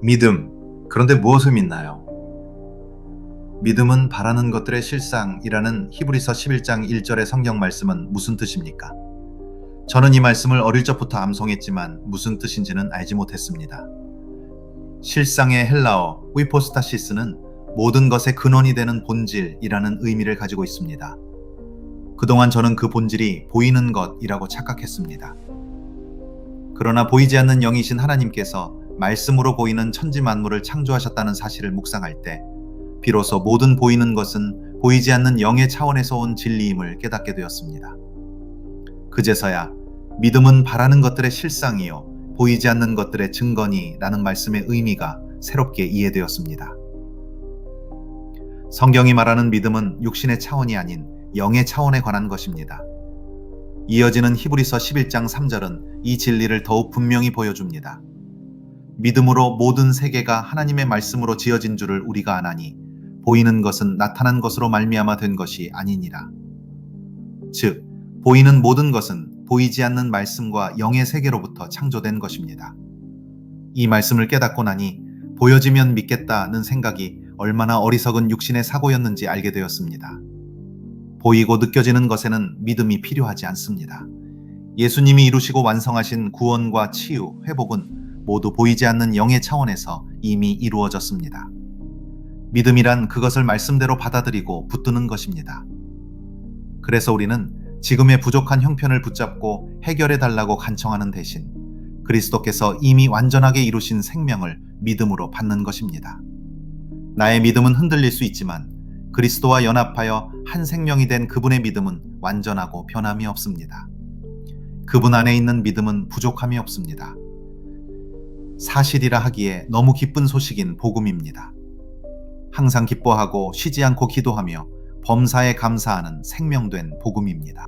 믿음. 그런데 무엇을 믿나요? 믿음은 바라는 것들의 실상이라는 히브리서 11장 1절의 성경 말씀은 무슨 뜻입니까? 저는 이 말씀을 어릴 적부터 암송했지만 무슨 뜻인지는 알지 못했습니다. 실상의 헬라어 위포스타시스는 모든 것의 근원이 되는 본질이라는 의미를 가지고 있습니다. 그동안 저는 그 본질이 보이는 것이라고 착각했습니다. 그러나 보이지 않는 영이신 하나님께서 말씀으로 보이는 천지 만물을 창조하셨다는 사실을 묵상할 때 비로소 모든 보이는 것은 보이지 않는 영의 차원에서 온 진리임을 깨닫게 되었습니다. 그제서야 믿음은 바라는 것들의 실상이요 보이지 않는 것들의 증거니라는 말씀의 의미가 새롭게 이해되었습니다. 성경이 말하는 믿음은 육신의 차원이 아닌 영의 차원에 관한 것입니다. 이어지는 히브리서 11장 3절은 이 진리를 더욱 분명히 보여줍니다. 믿음으로 모든 세계가 하나님의 말씀으로 지어진 줄을 우리가 아나니 보이는 것은 나타난 것으로 말미암아 된 것이 아니니라. 즉 보이는 모든 것은 보이지 않는 말씀과 영의 세계로부터 창조된 것입니다. 이 말씀을 깨닫고 나니 보여지면 믿겠다는 생각이 얼마나 어리석은 육신의 사고였는지 알게 되었습니다. 보이고 느껴지는 것에는 믿음이 필요하지 않습니다. 예수님이 이루시고 완성하신 구원과 치유, 회복은 모두 보이지 않는 영의 차원에서 이미 이루어졌습니다. 믿음이란 그것을 말씀대로 받아들이고 붙드는 것입니다. 그래서 우리는 지금의 부족한 형편을 붙잡고 해결해 달라고 간청하는 대신 그리스도께서 이미 완전하게 이루신 생명을 믿음으로 받는 것입니다. 나의 믿음은 흔들릴 수 있지만 그리스도와 연합하여 한 생명이 된 그분의 믿음은 완전하고 변함이 없습니다. 그분 안에 있는 믿음은 부족함이 없습니다. 사실이라 하기에 너무 기쁜 소식인 복음입니다. 항상 기뻐하고 쉬지 않고 기도하며 범사에 감사하는 생명된 복음입니다.